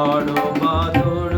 করো বাদর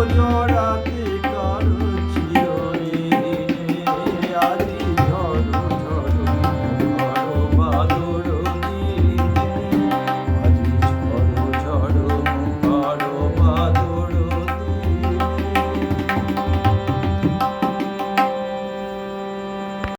Julio.